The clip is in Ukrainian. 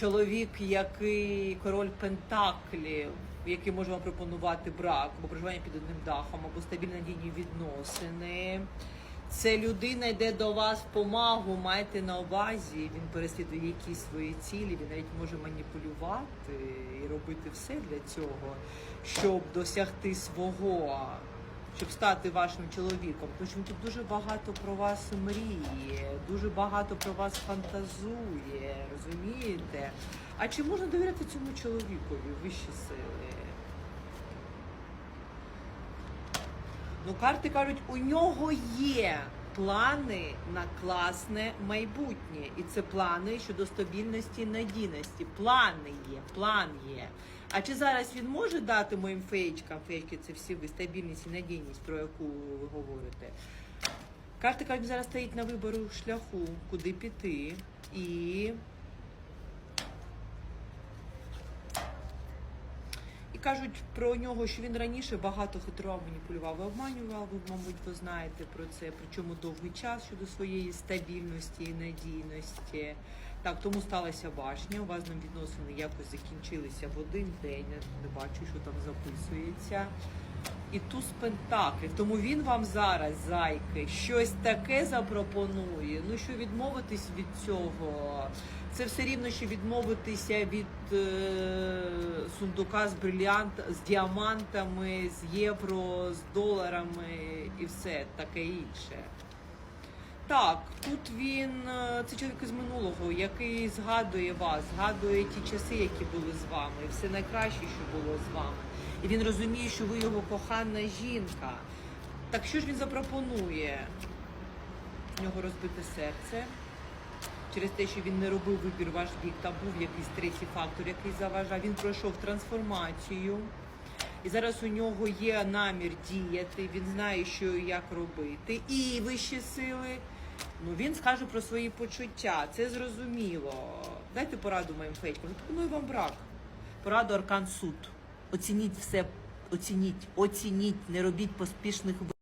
чоловік, який король пентаклів, який може вам пропонувати брак, або проживання під одним дахом, або стабільні надійні відносини. Це людина йде до вас помагу, майте на увазі, він переслідує якісь свої цілі, він навіть може маніпулювати і робити все для цього, щоб досягти свого, щоб стати вашим чоловіком. Що він тут дуже багато про вас мріє, дуже багато про вас фантазує, розумієте? А чи можна довіряти цьому чоловікові вищі сили? Ну, карти кажуть, у нього є плани на класне майбутнє. І це плани щодо стабільності і надійності. Плани є, план є. А чи зараз він може дати моїм феєчкам, феєчки це всі ви, стабільність і надійність, про яку ви говорите? Карта кажуть, зараз стоїть на вибору шляху, куди піти. І І кажуть про нього, що він раніше багато хитрував, маніпулював і обманював. Мабуть, ви знаєте про це. Причому довгий час щодо своєї стабільності і надійності. Так, тому сталася башня. У вас нам відносини якось закінчилися в один день. Не бачу, що там записується. І туз пентаклів. Тому він вам зараз, зайки, щось таке запропонує. Ну що відмовитись від цього? Це все рівно, що відмовитися від е, сундука з бриліант, з діамантами, з євро, з доларами і все таке інше. Так, тут він е, це чоловік із минулого, який згадує вас, згадує ті часи, які були з вами, і все найкраще, що було з вами. І він розуміє, що ви його кохана жінка. Так що ж він запропонує? В нього розбите серце. Через те, що він не робив вибір ваш бік, та був якийсь третій фактор, який заважав. Він пройшов трансформацію. І зараз у нього є намір діяти, він знає, що і як робити. І вищі сили. Ну він скаже про свої почуття. Це зрозуміло. Дайте пораду моїм фейкам. Пропоную вам брак. Пораду Аркан Суд. Оцініть все, оцініть, оцініть, не робіть поспішних